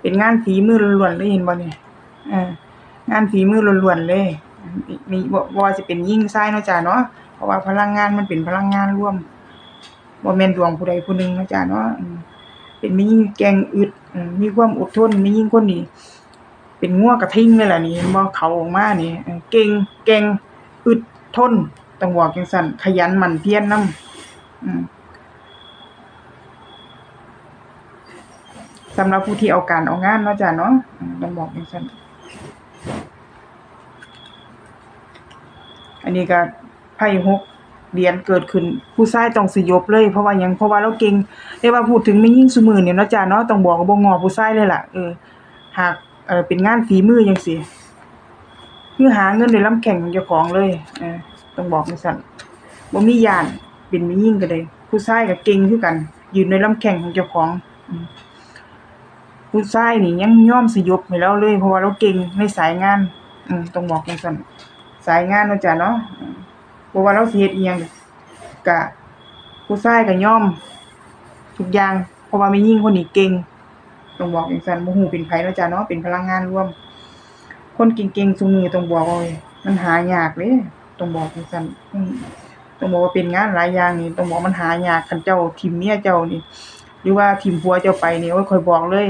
เป็นงานฝีมือล้วนๆเลยเห็นบ่เนี่ยเอองานฝีมือล้วนๆเลยมีบ่บ่ว่าสิเป็นหญิงชายเนาะจ้ะเนาะเพราะว่าพลังงานมันเป็นพลังงานร่วมบ่แม่นดวงผู้ใดผู้หนึ่งเนาะจ้ะเนาะเป็นมีหญิงแกงอึดมีความอดทนมีหญิงคนนี้เป็นงัวกระทิ้งเลยล่ะนี่เห็นบ่เขาออกมานี่เออเก่งแกร่งอึดทนต้องบอกจังซั่นขยันหมั่นเพียรนำอืม สำหรับผู้ที่เอาการเอางานเนาะจ้ะเนาะต้องบอกจังซั่นอันนี้ก็ไพ่หกเหรียญเกิดขึ้นผู้ชายต้องสยบเลย เพราะว่ายังเพราะว่าเราเก่งแต่ว่าพูดถึงแม่หญิงซุมื้อนี่เนาะจ้ะเนาะต้องบอกว่าบ่ง้อผู้ชายเลยล่ะเออหากเออเป็นงานฝีมือจังซี่คือหาเงินด้วยลำแข้งของเจ้าของเลยเออต้องบอกจังซั่นบ่มียานเป็นแม่หญิงก็ได้ผู้ชายก็เก่งคือกัน อยืนในลำแข้งของเจ้าของอื ผู้ชายนี่ยังยอมสยบให้เราเลย เพราะว่าเราเก่งในสายงาน อืมต้องบอกจังซั่นสายงานเนาะจ้ะเนาะอืมบ่ว่าเราสิเฮ็ดอิหยังก็ผู้ชายก็ยอมทุกอย่าง เพราะว่าแม่หญิงคนนี้เก่งต้องบอกจังซั่นบ่ฮู้เป็นไผเนาะจ้ะเนาะเป็นพลังงานรวม คนเก่งๆซุมือต้องบอกว่ามันหายากเด้ต้องบอกจังซั่นต้องบอกว่าเป็นงานหลายอย่างนี่ต้องบอกมันหายากคันเจ้าทิมเมียเจ้านี่ หรือว่าทิมผัวเจ้าไปนี่โอ้ยข้อยบอกเลย